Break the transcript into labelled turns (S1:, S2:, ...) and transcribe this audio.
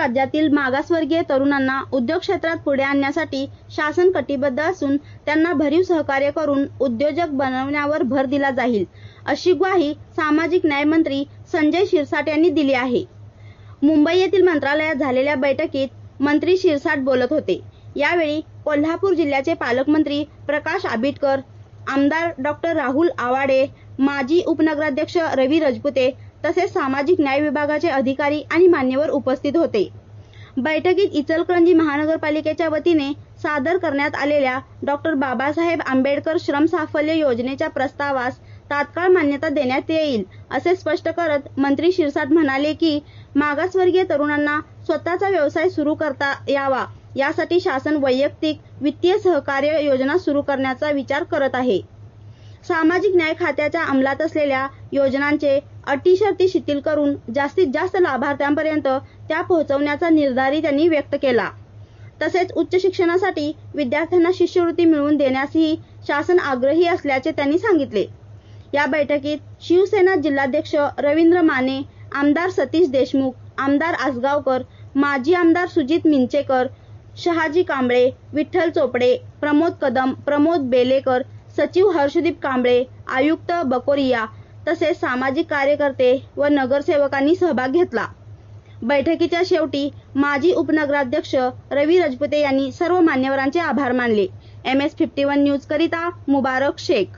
S1: राज्यातील मागासवर्गीय तरुणांना उद्योग क्षेत्रात पुढे आणण्यासाठी शासन कटिबद्ध असून त्यांना भरीव सहकार्य करून उद्योजक बनवण्यावर भर दिला जाईल अशी ग्वाही सामाजिक न्याय मंत्री संजय शिरसाट यांनी दिली आहे. मुंबई येथील मंत्रालयात झालेल्या बैठकीत मंत्री शिरसाट बोलत होते. यावेळी कोल्हापूर जिल्ह्याचे पालकमंत्री प्रकाश आंबेडकर आमदार डॉक्टर राहुल आवाडे माजी उपनगराध्यक्ष रवी रजपुते तसेच सामाजिक न्याय विभागाचे अधिकारी आणि मान्यवर उपस्थित होते. बैठकीत इचलकरंजी महानगरपालिकेच्या वतीने सादर करण्यात आलेल्या डॉक्टर बाबासाहेब आंबेडकर श्रम साफल्य योजनेच्या प्रस्तावास तात्काळ मान्यता देण्यात येईल असे स्पष्ट करत मंत्री शिरसाट म्हणाले की मागासवर्गीय तरुणांना स्वतःचा व्यवसाय सुरू करता यावा. यासाठी शासन वैयक्तिक वित्तीय सहकार्य योजना सुरू करण्याचा विचार करत आहे. सामाजिक न्याय खात्याच्या अंमलात असलेल्या योजनांचे अटी शर्ती शिथिल करून जास्तीत जास्त लाभार्थ्यांपर्यंत त्या पोहोचवण्याचा निर्धारही त्यांनी व्यक्त केला. तसेच उच्च शिक्षणासाठी विद्यार्थ्यांना शिष्यवृत्ती मिळवून देण्यासही शासन आग्रही असल्याचे त्यांनी सांगितले. या बैठकीत शिवसेना जिल्हाध्यक्ष रवींद्र माने आमदार सतीश देशमुख आमदार आसगावकर माजी आमदार सुजित मिंचेकर शहाजी कांबळे विठ्ठल चोपडे प्रमोद कदम प्रमोद बेलेकर सचिव हर्षदीप कांबळे आयुक्त बकोरिया तसेच सामाजिक कार्यकर्ते व नगरसेवकांनी सहभाग घेतला. बैठकीच्या शेवटी माजी उपनगराध्यक्ष रवी रजपुते यांनी सर्व मान्यवरांचे आभार मानले. M S fifty one news करिता मुबारक शेख.